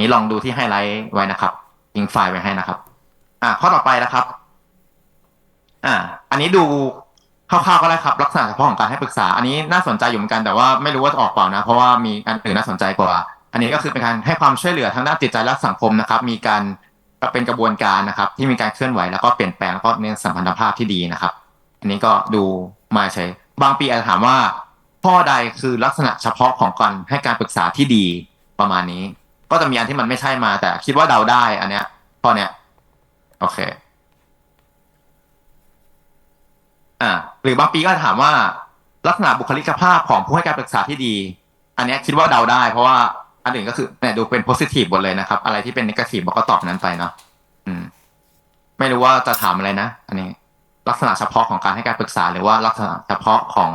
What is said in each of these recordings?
นี้ลองดูที่ไฮไลท์ไว้นะครับยิงไฟล์ไว้ให้นะครับ อ่าข้อต่อไปนะครับ อ่า อันนี้ดูคร่าวๆก็ได้ครับ ลักษณะเฉพาะของการให้ปรึกษา อันนี้น่าสนใจอยู่เหมือนกันแต่ว่าไม่รู้ว่าจะออกเปล่านะ เพราะว่ามีอันอื่นน่าสนใจกว่า อันนี้ก็คือเป็นการให้ความช่วยเหลือทางด้านจิตใจและสังคมนะครับ มีการเป็นกระบวนการนะครับ ที่มีการเคลื่อนไหวแล้วก็เปลี่ยนแปลงแล้วก็เน้นสัมพันธภาพที่ดีนะครับ อันนี้ก็ดูมาใช้บางปีอาจจะถามว่าข้อใดคือลักษณะเฉพาะของการให้การปรึกษาที่ดีประมาณนี้ ก็จะมีอันที่มันไม่ใช่มา แต่คิดว่าเดาได้อันเนี้ยข้อเนี้ยโอเค อ่า หรือบางปีก็ถามว่า ลักษณะบุคลิกภาพของผู้ให้การปรึกษาที่ดี อันเนี้ยคิดว่าเดาได้ เพราะว่าอันอื่นก็คือเนี่ยดูเป็น positive หมดเลยนะครับ อะไรที่เป็น negative มันก็ตอบนั้นไปเนาะอืม ไม่รู้ว่าจะถามอะไรนะอันนี้ ลักษณะเฉพาะของการให้การปรึกษา หรือว่าลักษณะเฉพาะของ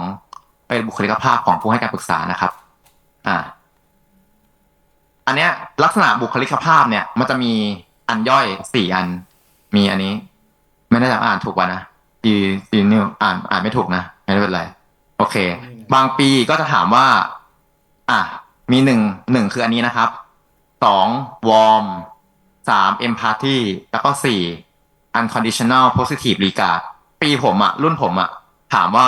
เป็นบุคลิกภาพของผู้ให้การปรึกษานะครับ อ่า อันเนี้ยลักษณะบุคลิกภาพเนี่ย มันจะมีอันย่อยสี่อัน มีอันนี้ ไม่ได้จะอ่านถูกป่ะนะอีอีนิวอ่านอ่านไม่ถูกนะ ไม่เป็นไร โอเค บางปีก็จะถามว่า อะมีหนึ่งหนึ่งคืออันนี้นะครับสองวอร์มสามเอมพาร์ตี้แล้วก็สี่ unconditional positive regard ปีผมอะรุ่นผมอะถามว่า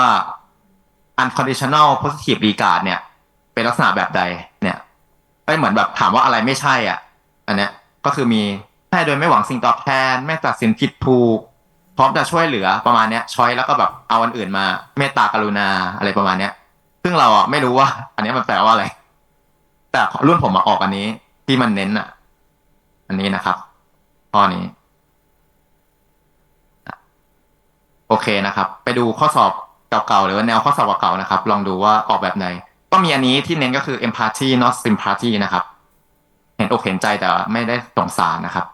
unconditional positive regard เนี่ย เป็นลักษณะแบบใดเนี่ย ไม่เหมือนแบบถามว่าอะไรไม่ใช่อะ อันเนี้ยก็คือมีให้โดยไม่หวังสิ่งตอบแทน ไม่ตัดสินผิดถูกพร้อมจะช่วยเหลือประมาณเนี้ยช้อยแล้วก็แบบเอาอันอื่นมา เมตตากรุณาอะไรประมาณเนี้ย ซึ่งเราอะไม่รู้ว่า อันเนี้ยมันแปลว่าอะไร แต่รุ่นผมมาออกอันนี้ ที่มันเน้นอะ อันนี้นะครับข้อนี้ โอเคนะครับ ไปดูข้อสอบเก่าๆหรือว่าแนวข้อสอบเก่าๆนะครับ ลองดูว่าออกแบบไหน ก็มีอันนี้ที่เน้นก็คือ empathy not sympathy นะครับ เห็นอกเห็นใจแต่ไม่ได้สงสารนะครับ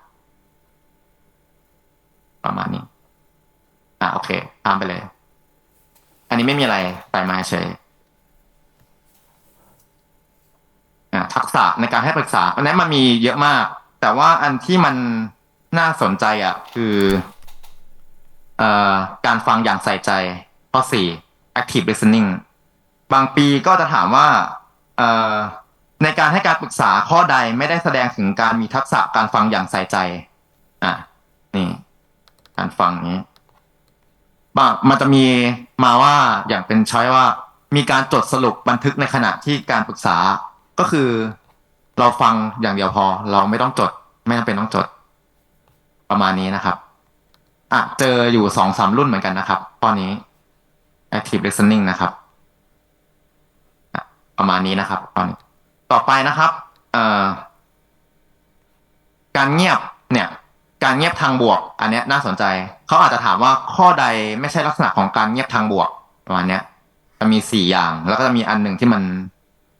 ประมาณนี้ อ่าโอเคตามไปเลย อันนี้ไม่มีอะไรใส่มาเฉยอ่าทักษะในการให้ปรึกษาอันนี้นมันมีเยอะมาก แต่ว่าอันที่มันน่าสนใจอะ คือเอ่อการฟังอย่างใส่ใจข้อสี่ active listening บางปีก็จะถามว่าเอ่อในการให้การปรึกษาข้อใดไม่ได้แสดงถึงการมีทักษะการฟังอย่างใส่ใจ อะ นี่ การฟังนี้บางมันจะมีมาว่าอย่างเป็นช้อยว่า มีการจดสรุปบันทึกในขณะที่การปรึกษาก็คือ เราฟังอย่างเดียวพอ เราไม่ต้องจด ไม่จำเป็นต้องจด ประมาณนี้นะครับ อะ เจออยู่สองสามรุ่นเหมือนกันนะครับข้อนี้ active listening นะครับ ประมาณนี้นะครับตอนนี้ต่อไปนะครับการเงียบเนี่ย การเงียบทางบวก อันนี้น่าสนใจ เขาอาจจะถามว่าข้อใดไม่ใช่ลักษณะของการเงียบทางบวกประมาณนี้จะมีสี่อย่าง แล้วก็จะมีอันหนึ่งที่มัน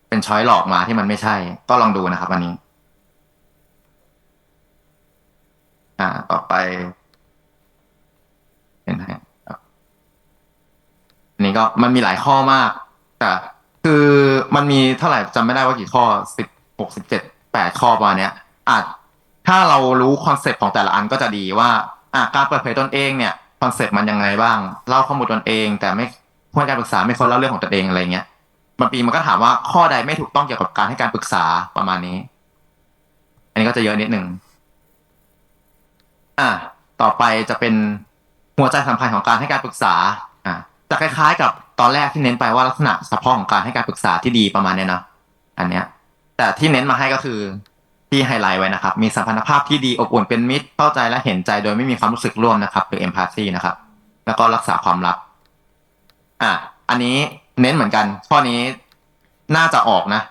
เป็นช้อยหลอกมาที่มันไม่ใช่ ก็ลองดูนะครับ อันนี้ อ่า ต่อไปเห็นไหมครับอันนี้ก็มันมีหลายข้อมาก แต่ คือมันมีเท่าไหร่จำไม่ได้ว่ากี่ข้อสิบหกสิบเจ็ดแปดข้อประมาณเนี้ยอาจถ้าเรารู้คอนเซปต์ของแต่ละอันก็จะดีว่าอะการเปิดเผยตนเองเนี่ยคอนเซปต์มันยังไงบ้างเล่าข้อมูลตนเอง แต่ไม่ผู้ให้การปรึกษาไม่ควรเล่าเรื่องของตนเองอะไรเงี้ยบางปีมันก็ถามว่าข้อใดไม่ถูกต้องเกี่ยวกับการให้การปรึกษาประมาณนี้ อันนี้ก็จะเยอะนิดหนึ่งอะต่อไปจะเป็นหัวใจสำคัญของการให้การปรึกษา จะคล้ายๆ กับตอนแรกที่เน้นไปว่าลักษณะเฉพาะของการให้การปรึกษาที่ดีประมาณเนี้ยนะอันเนี้ย แต่ที่เน้นมาให้ก็คือที่ไฮไลท์ไว้นะครับ มีสัมพันธภาพที่ดีอบอุ่นเป็นมิตรเข้าใจและเห็นใจโดยไม่มีความรู้สึกร่วมนะครับหรือ empathy นะครับ แล้วก็รักษาความลับ อะอันนี้เน้นเหมือนกัน ข้อนี้น่าจะออกนะ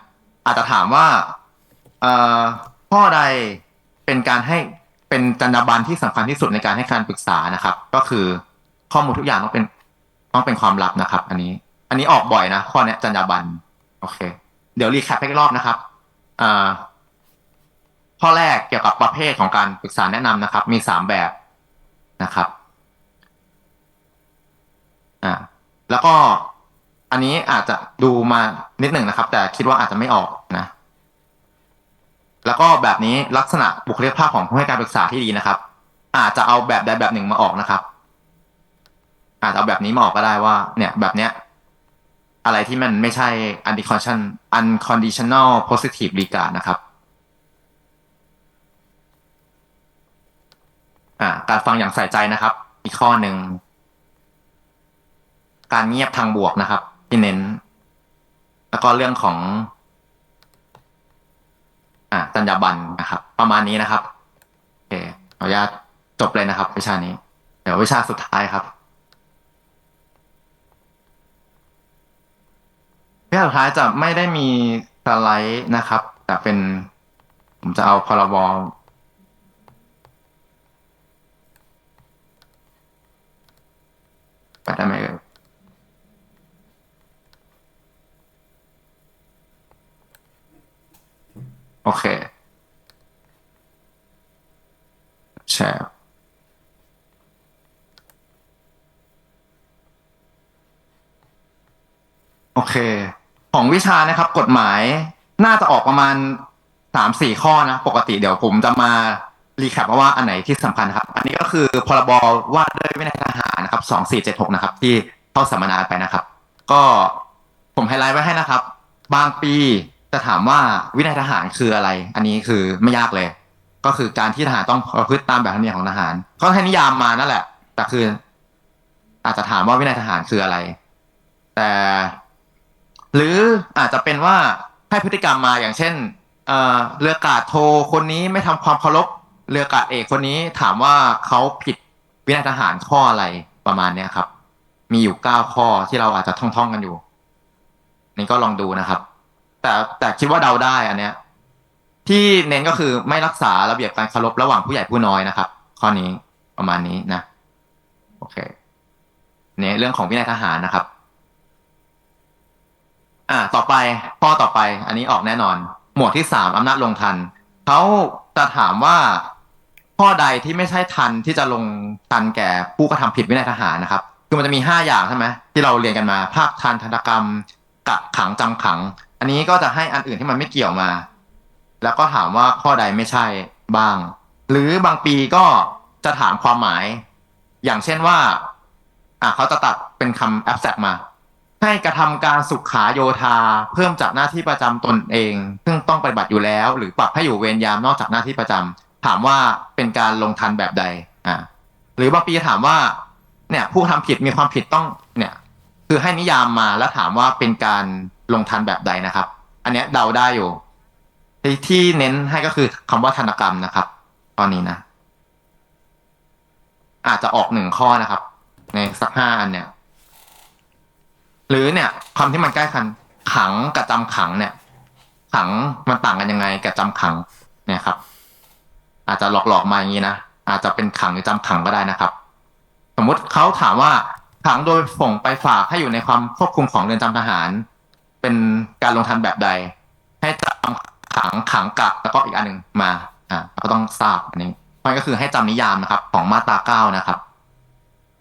อาจจะถามว่าเอ่อข้อใดเป็นการให้เป็นจรรยาบรรณที่สำคัญที่สุดในการให้การปรึกษานะครับ ก็คือข้อมูลทุกอย่างต้องเป็น ต้องเป็นความลับนะครับ อันนี้ อันนี้ออกบ่อยนะข้อเนี้ยจรรยาบรรณโอเค เดี๋ยวรีแคปอีกรอบนะครับอ่าข้อแรกเกี่ยวกับประเภทของการปรึกษาแนะนำนะครับ มีสามแบบนะครับอ่าแล้วก็อันนี้อาจจะดูมานิดหนึ่งนะครับ แต่คิดว่าอาจจะไม่ออกนะแล้วก็แบบนี้ลักษณะบุคลิกภาพของผู้ให้การปรึกษาที่ดีนะครับ อาจจะเอาแบบใดแบบหนึ่งมาออกนะครับ อาจจะเอาแบบนี้มาออกก็ได้ว่า เนี่ยแบบเนี้ยอะไรที่มันไม่ใช่ unconditional unconditional positive regard นะครับ อ่า การฟังอย่างใส่ใจนะครับ อีกข้อหนึ่ง การเงียบทางบวกนะครับ ที่เน้น แล้วก็เรื่องของ อ่าจรรยาบรรณนะครับ ประมาณนี้นะครับ โอเคขออนุญาตจบเลยนะครับ วิชานี้ เดี๋ยววิชาสุดท้ายครับ วิชาสุดท้ายจะไม่ได้มีสไลด์นะครับแต่เป็น ผมจะเอาพรบไปได้ไหมเอ่ยโอเคแชร์โอเค ของวิชานะครับ กฎหมายน่าจะออกประมาณสามสี่ข้อนะ ปกติเดี๋ยวผมจะมารีแคปว่าอันไหนที่สำคัญครับ อันนี้ก็คือพรบว่าด้วยวินัยทหารนะครับสองสี่เจ็ดหกนะครับ ที่เข้าสัมมนาไปนะครับ ก็ผมไฮไลท์ไว้ให้นะครับ บางปีจะถามว่าวินัยทหารคืออะไร อันนี้คือไม่ยากเลย ก็คือการที่ทหารต้องประพฤติตามแบบธรรมเนียมของทหารเขาให้นิยามมานั่นแหละ แต่คือ อาจจะถามว่าวินัยทหารคืออะไร แต่ หรืออาจจะเป็นว่าให้พฤติกรรมมาอย่างเช่นเอ่อเรือกาดโทคนนี้ไม่ทำความเคารพเรือกาดเอกคนนี้ถามว่าเขาผิดวินัยทหารข้ออะไรประมาณเนี้ยครับ มีอยู่เก้าข้อที่เราอาจจะท่องๆกันอยู่ นี่ก็ลองดูนะครับ แต่แต่คิดว่าเดาได้อันเนี้ย ที่เน้นก็คือไม่รักษาระเบียบการเคารพระหว่างผู้ใหญ่ผู้น้อยนะครับ ข้อนี้ประมาณนี้นะ โอเคเนี่ยเรื่องของวินัยทหารนะครับ อ่า ต่อไปข้อต่อไป อันนี้ออกแน่นอน หมวดที่สามอำนาจลงทันเขาจะถามว่าข้อใดที่ไม่ใช่ทันที่จะลงทันแก่ผู้กระทำผิดวินัยทหารนะครับ คือมันจะมีห้าอย่างใช่ไหมที่เราเรียนกันมา ภาคทันธนกรรมกักขังจำขัง อันนี้ก็จะให้อันอื่นที่มันไม่เกี่ยวมา แล้วก็ถามว่าข้อใดไม่ใช่บ้าง หรือบางปีก็จะถามความหมาย อย่างเช่นว่า อ่าเขาจะตัดเป็นคำแอบแ c t มา ให้กระทำการสุขาโยธา เพิ่มจากหน้าที่ประจำตนเอง ซึ่งต้องปฏิบัติอยู่แล้ว หรือปรับให้อยู่เวรยามนอกจากหน้าที่ประจำถามว่าเป็นการลงทันแบบใดอ่าหรือบางปีถามว่า เนี่ย ผู้ทำผิดมีความผิดต้องเนี่ย คือให้นิยามมาแล้วถามว่าเป็นการลงทันแบบใดนะครับ อันเนี้ยเดาได้อยู่ที่ที่เน้นให้ก็คือคำว่าธนกรรมนะครับ ตอนนี้นะ อาจจะออกหนึ่งข้อนะครับ ในสักห้าอันเนี่ย หรือเนี่ยคำที่มันใกล้กันขังกับจำขังเนี่ย ขังมันต่างกันยังไงกับจำขังเนี่ยครับ อาจจะหลอกๆมาอย่างนี้นะอาจจะเป็นขังหรือจำขังก็ได้นะครับ สมมุติเขาถามว่าขังโดยส่งไปฝากให้อยู่ในความควบคุมของเรือนจำทหาร เป็นการลงทันแบบใด ให้จำขังขังกักแล้วก็อีกอันหนึ่งมาอ่าก็ต้องทราบอันนี้มันก็คือให้จำนิยามนะครับ ของมาตราเก้านะครับ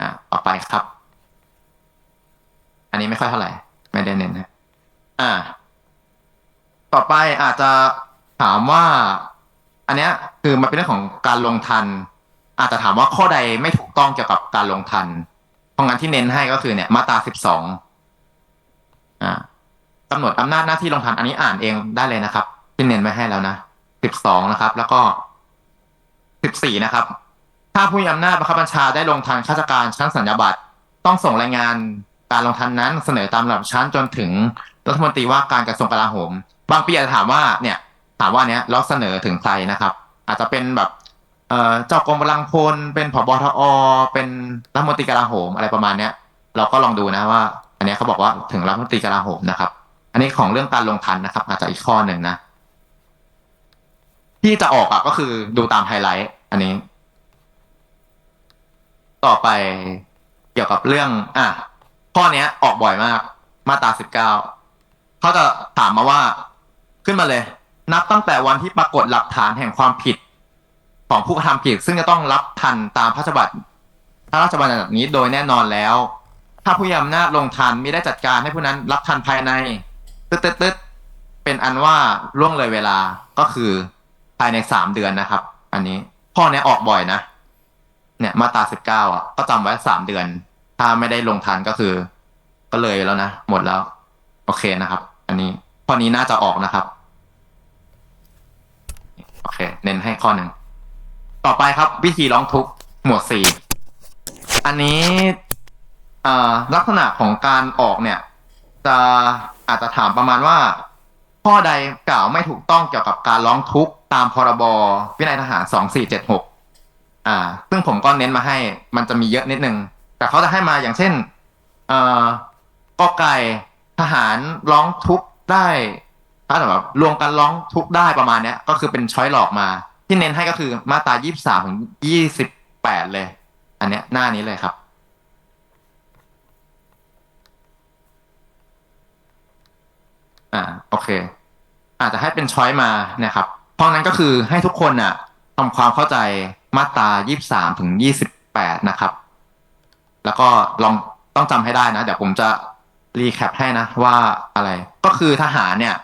อ่าต่อไปครับ อันนี้ไม่ค่อยเท่าไหร่ ไม่ได้เน้นนะ อ่า ต่อไปอาจจะถามว่า อันเนี้ย คือมันเป็นเรื่องของการลงทัน อาจจะถามว่าข้อใดไม่ถูกต้องเกี่ยวกับการลงทัน เพราะงั้นที่เน้นให้ก็คือเนี่ย มาตราสิบสองอ่ากำหนดอำนาจหน้าที่ลงทัน อันนี้อ่านเองได้เลยนะครับที่เน้นไว้ให้แล้วนะสิบสองนะครับ แล้วก็สิบสี่นะครับ ถ้าผู้มีอำนาจบังคับบัญชาได้ลงทันข้าราชการชั้นสัญญาบัตรต้องส่งรายงาน การลงทันนั้นเสนอตามลำดับชั้นจนถึงรัฐมนตรีว่าการกระทรวงกลาโหม บางปีอาจจะถามว่าเนี่ยถามว่าเนี้ยเราเสนอถึงใครนะครับ อาจจะเป็นแบบเอ่อเจ้ากรมกำลังพลเป็นผบทอ เป็นรัฐมนตรีกลาโหมอะไรประมาณเนี้ย เราก็ลองดูนะว่า อันเนี้ยเขาบอกว่าถึงรัฐมนตรีกลาโหมนะครับ อันนี้ของเรื่องการลงทันนะครับ อาจจะอีกข้อหนึ่งนะที่จะออกอะก็คือดูตามไฮไลท์อันนี้ ต่อไปเกี่ยวกับเรื่อง อะ ข้อเนี้ย ออกบ่อยมาก มาตราสิบเก้าเขาจะถามมาว่า ขึ้นมาเลย นับตั้งแต่วันที่ปรากฏหลักฐานแห่งความผิด ของผู้กระทำผิด ซึ่งจะต้องรับทันตามพระราชบัญญัติพระราชบัญญัตินี้โดยแน่นอนแล้ว ถ้าผู้มีอำนาจลงทันมิได้จัดการให้ผู้นั้นรับทันภายในตึ๊ดตึ๊ดตึ๊ดเป็นอันว่าล่วงเลยเวลาก็คือภายในสามเดือนนะครับ อันนี้ข้อเนี้ยออกบ่อยนะเนี่ยมาตราสิบเก้าอะก็จำไว้สามเดือน ถ้าไม่ได้ลงทันก็คือ ก็เลยแล้วนะ หมดแล้ว โอเคนะครับ อันนี้ข้อนี้น่าจะออกนะครับ โอเค เน้นให้ข้อหนึ่ง ต่อไปครับ วิธีร้องทุกข์หมวดสี่อันนี้ลักษณะของการออกเนี่ย จะอาจจะถามประมาณว่า ข้อใดกล่าวไม่ถูกต้องเกี่ยวกับการร้องทุกข์ตามพรบวินัยทหารสองสี่เจ็ดหกอ่า ซึ่งผมก็เน้นมาให้ มันจะมีเยอะนิดนึง แต่เขาจะให้มาอย่างเช่นเอ่อกอไก่ทหารร้องทุกข์ได้ถ้าแบบรวมกันร้องทุกข์ได้ประมาณเนี้ย ก็คือเป็นช้อยหลอกมา ที่เน้นให้ก็คือมาตรายี่สามถึงยี่สิบแปดเลย อันเนี้ยหน้านี้เลยครับ อ่าโอเค อาจจะให้เป็นช้อยมานะครับ เพราะนั้นก็คือให้ทุกคนน่ะทำความเข้าใจมาตรายี่สามถึงยี่สิบแปดนะครับ แล้วก็ลองต้องจำให้ได้นะเดี๋ยวผมจะรีแคปให้นะว่าอะไร ก็คือทหารเนี่ย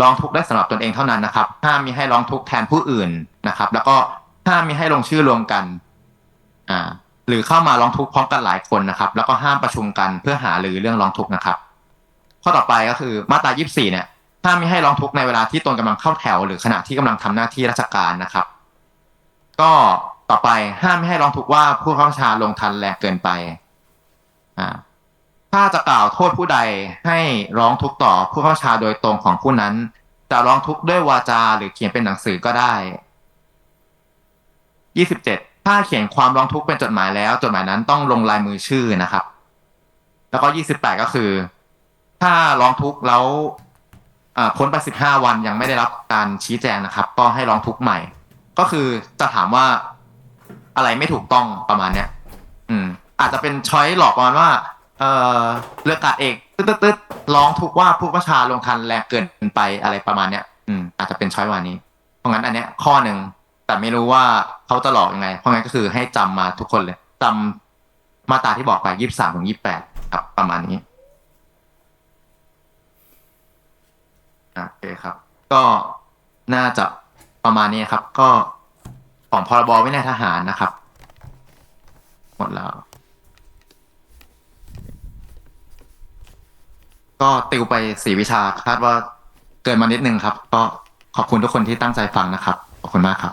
ร้องทุกข์ได้สำหรับตนเองเท่านั้นนะครับ ห้ามมีให้ร้องทุกข์แทนผู้อื่นนะครับ แล้วก็ห้ามมีให้ลงชื่อรวมกัน อ่า หรือเข้ามาร้องทุกข์พร้อมกันหลายคนนะครับ แล้วก็ห้ามประชุมกันเพื่อหาหรือเรื่องร้องทุกข์นะครับ ข้อต่อไปก็คือมาตรา24เนี่ยห้ามม่ให้ร้องทุกข์ในเวลาที่ตนกำลังเข้าแถว หรือขณะที่กำลังทำหน้าที่ราชการนะครับ ก็ต่อไปห้ามไม่ให้ร้องทุกข์ว่าผู้ข้าราชการลงทันแรงเกินไป ถ้าจะกล่าวโทษผู้ใดให้ร้องทุกข์ต่อผู้ข้าราชาโดยตรงของผู้นั้น จะร้องทุกข์ด้วยวาจาหรือเขียนเป็นหนังสือก็ได้ 27 ถ้าเขียนความร้องทุกข์เป็นจดหมายแล้วจดหมายนั้นต้องลงลายมือชื่อนะครับ แล้วก็ 28 ก็คือ ถ้าร้องทุกข์แล้วพ้นไป 15 วันยังไม่ได้รับการชี้แจงนะครับ ก็ให้ร้องทุกข์ใหม่ ก็คือจะถามว่าอะไรไม่ถูกต้องประมาณเนี้ย อืม อาจจะเป็นช้อยหลอกประมาณว่า เออเรือกาเอกตึ๊ดตึ๊ดร้องทุกว่าผู้ประชาลงทันแรงเกินไปอะไรประมาณเนี้ย อืม อาจจะเป็นช้อยวันนี้ เพราะงั้นอันเนี้ยข้อหนึ่งแต่ไม่รู้ว่าเขาจะหลอกยังไง เพราะงั้นก็คือให้จำมาทุกคนเลยจำมาตราที่บอกไปยี่สิบสามถึงยี่สิบแปดครับ ประมาณนี้โอเคครับ ก็น่าจะประมาณนี้ครับ ก็ของพรบวินัยทหารนะครับ หมดแล้ว ก็ติวไปสี่วิชาคาดว่าเกินมานิดนึงครับ ก็ขอบคุณทุกคนที่ตั้งใจฟังนะครับ ขอบคุณมากครับ